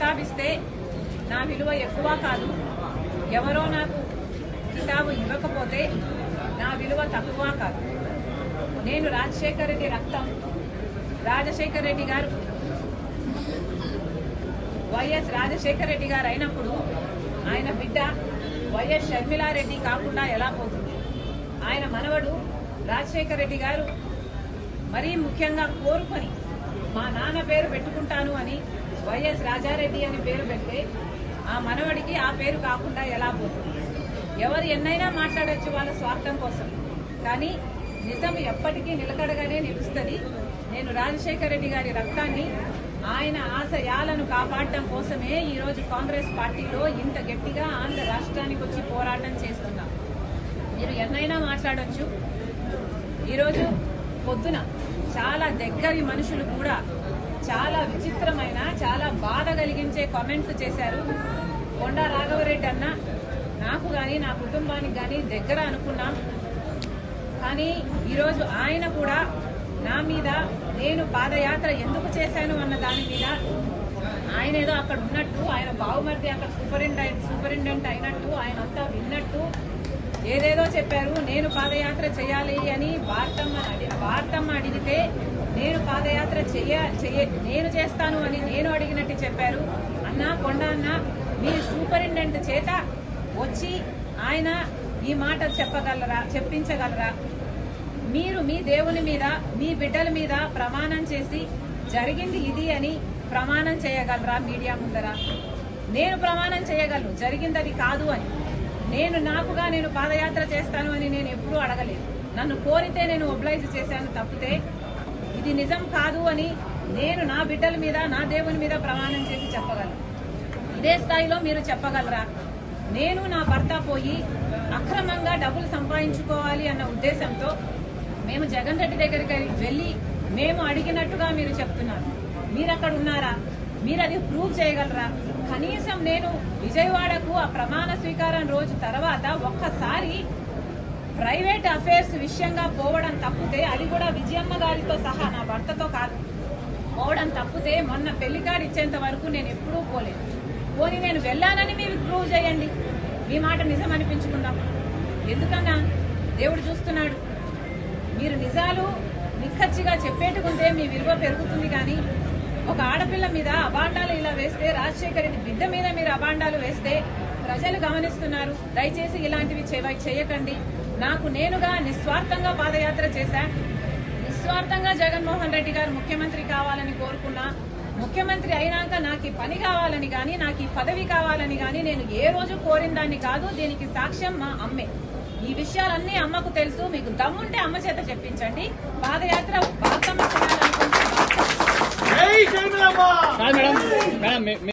కితాబిస్తే నా విలువ ఎక్కువ కాదు. ఎవరో నాకు కితాబు ఇవ్వకపోతే నా విలువ తక్కువ కాదు. నేను రాజశేఖర రెడ్డి రక్తం రాజశేఖర రెడ్డి గారు వైఎస్ రాజశేఖర రెడ్డి గారు అయినప్పుడు ఆయన బిడ్డ వైఎస్ షర్మిలారెడ్డి కాకుండా ఎలా పోతుంది? ఆయన మనవడు రాజశేఖర రెడ్డి గారు మరీ ముఖ్యంగా కోరుకొని మా నాన్న పేరు పెట్టుకుంటాను అని వైఎస్ రాజారెడ్డి అని పేరు పెడితే ఆ మనవడికి ఆ పేరు కాకుండా ఎలా పోతుంది? ఎవరు ఎన్నైనా మాట్లాడచ్చు వాళ్ళ స్వార్థం కోసం. కానీ నిజం ఎప్పటికీ నిలకడగానే నిలుస్తుంది. నేను రాజశేఖర రెడ్డి గారి రక్తాన్ని ఆయన ఆశయాలను కాపాడటం కోసమే ఈరోజు కాంగ్రెస్ పార్టీలో ఇంత గట్టిగా ఆంధ్ర రాష్ట్రానికి వచ్చి పోరాటం చేస్తున్నాం. మీరు ఎన్నైనా మాట్లాడొచ్చు. ఈరోజు పొద్దున చాలా దగ్గరి మనుషులు కూడా చాలా విచిత్రమైన బాధ కలిగించే కామెంట్స్ చేశారు. కొండా రాఘవరెడ్డి అన్న నాకు కానీ నా కుటుంబానికి కానీ దగ్గర అనుకున్నాం. కానీ ఈరోజు ఆయన కూడా నా మీద నేను పాదయాత్ర ఎందుకు చేశాను అన్న దాని మీద ఆయన ఏదో అక్కడ ఉన్నట్టు ఆయన బావుమర్ది అక్కడ సూపరింటెండెంట్ సూపరింటెండెంట్ అయినట్టు ఆయన అంతా విన్నట్టు ఏదేదో చెప్పారు. నేను పాదయాత్ర చేయాలి అని వార్తమ్మ అడి వార్తమ్మ అడిగితే నేను పాదయాత్ర చెయ్య చెయ్య నేను చేస్తాను అని నేను అడిగినట్టు చెప్పారు. అన్న కొండ అన్న మీ సూపరింటెండెంట్ చేత వచ్చి ఆయన ఈ మాట చెప్పగలరా చెప్పించగలరా? మీరు మీ దేవుని మీద మీ బిడ్డల మీద ప్రమాణం చేసి జరిగింది ఇది అని ప్రమాణం చేయగలరా మీడియా ముందర? నేను ప్రమాణం చేయగలను జరిగింది అది కాదు అని. నేను నాకుగా నేను పాదయాత్ర చేస్తాను అని నేను ఎప్పుడూ అడగలేదు. నన్ను కోరితే నేను ఒబ్లైజ్ చేశాను తప్పితే ఇది నిజం కాదు అని నేను నా బిడ్డల మీద నా దేవుని మీద ప్రమాణం చేసి చెప్పగలను. ఇదే స్థాయిలో మీరు చెప్పగలరా? నేను నా భర్త పోయి అక్రమంగా డబ్బులు సంపాదించుకోవాలి అన్న ఉద్దేశంతో మేము జగన్ రెడ్డి దగ్గరికి వెళ్ళి మేము అడిగినట్టుగా మీరు చెప్తున్నారు. మీరు అక్కడ ఉన్నారా? మీరు అది ప్రూవ్ చేయగలరా? కనీసం నేను విజయవాడకు ఆ ప్రమాణ స్వీకారం రోజు తర్వాత ఒక్కసారి ప్రైవేట్ అఫైర్స్ విషయంగా పోవడం తప్పితే అది కూడా విజయమ్మ గారితో సహా నా భర్తతో కాదు. పోవడం తప్పితే మొన్న పెళ్ళి కార్డు ఇచ్చేంత వరకు నేను ఎప్పుడూ పోలేదు. పోనీ నేను వెళ్ళానని మీరు ప్రూవ్ చేయండి. మీ మాట నిజం అనిపించుకుందాం. ఎందుకన్నా? దేవుడు చూస్తున్నాడు. మీరు నిజాలు నిక్కచ్చిగా చెప్పేటుకుంటే మీ విలువ పెరుగుతుంది కానీ ఒక ఆడపిల్ల మీద అబాండాలు ఇలా వేస్తే రాజశేఖర్ రెడ్డి బిడ్డ మీద మీరు అబాండాలు వేస్తే ప్రజలు గమనిస్తున్నారు. దయచేసి ఇలాంటివి చేయకండి. నాకు నేనుగా నిస్వార్థంగా పాదయాత్ర చేశా. నిస్వార్థంగా జగన్మోహన్ రెడ్డి గారు ముఖ్యమంత్రి కావాలని కోరుకున్నా ముఖ్యమంత్రి అయినాక నాకు ఈ పని కావాలని గాని నాకు ఈ పదవి కావాలని గాని నేను ఏ రోజు కోరిన దాన్ని కాదు దీనికి సాక్ష్యం మా అమ్మే. ఈ విషయాలన్నీ అమ్మకు తెలుసు మీకు దమ్ముంటే అమ్మ చేత చెప్పించండి. పాదయాత్ర చేయాలనుకుంటే